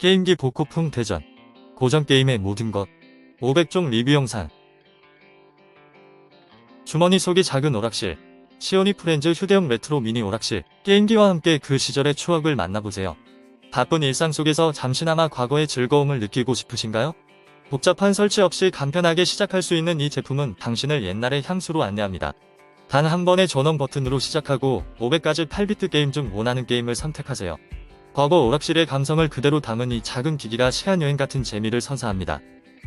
게임기 복고풍 대전 고전 게임의 모든 것 500종 리뷰 영상 주머니 속이 작은 오락실 시오니 프렌즈 휴대용 레트로 미니 오락실 게임기와 함께 그 시절의 추억을 만나보세요. 바쁜 일상 속에서 잠시나마 과거의 즐거움을 느끼고 싶으신가요? 복잡한 설치 없이 간편하게 시작할 수 있는 이 제품은 당신을 옛날의 향수로 안내합니다. 단 한 번의 전원 버튼으로 시작하고 500가지 8비트 게임 중 원하는 게임을 선택하세요. 과거 오락실의 감성을 그대로 담은 이 작은 기기가 시간여행 같은 재미를 선사합니다.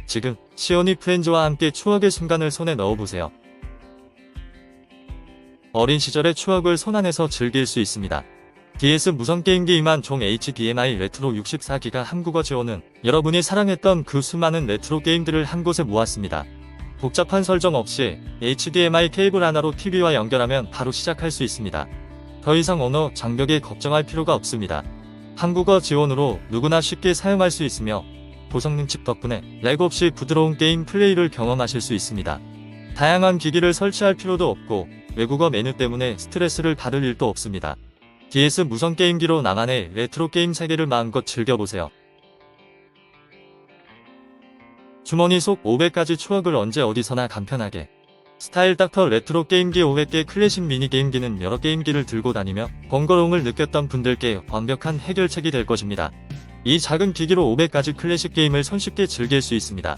지금 시오니 프렌즈와 함께 추억의 순간을 손에 넣어보세요. 어린 시절의 추억을 손안에서 즐길 수 있습니다. DS 무선 게임기 2만 종 HDMI 레트로 64기가 한국어 지원은 여러분이 사랑했던 그 수많은 레트로 게임들을 한 곳에 모았습니다. 복잡한 설정 없이 HDMI 케이블 하나로 TV와 연결하면 바로 시작할 수 있습니다. 더 이상 언어 장벽에 걱정할 필요가 없습니다. 한국어 지원으로 누구나 쉽게 사용할 수 있으며 고성능 칩 덕분에 렉 없이 부드러운 게임 플레이를 경험하실 수 있습니다. 다양한 기기를 설치할 필요도 없고 외국어 메뉴 때문에 스트레스를 받을 일도 없습니다. DS 무선 게임기로 나만의 레트로 게임 세계를 마음껏 즐겨보세요. 주머니 속 500가지 추억을 언제 어디서나 간편하게 스타일 닥터 레트로 게임기 500개 클래식 미니 게임기는 여러 게임기를 들고 다니며 번거로움을 느꼈던 분들께 완벽한 해결책이 될 것입니다. 이 작은 기기로 500가지 클래식 게임을 손쉽게 즐길 수 있습니다.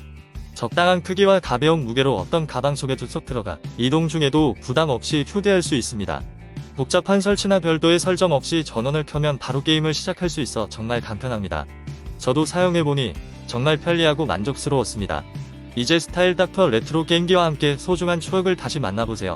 적당한 크기와 가벼운 무게로 어떤 가방 속에도 쏙 들어가 이동 중에도 부담 없이 휴대할 수 있습니다. 복잡한 설치나 별도의 설정 없이 전원을 켜면 바로 게임을 시작할 수 있어 정말 간편합니다. 저도 사용해보니 정말 편리하고 만족스러웠습니다. 이제 스타일 닥터 레트로 게임기와 함께 소중한 추억을 다시 만나보세요.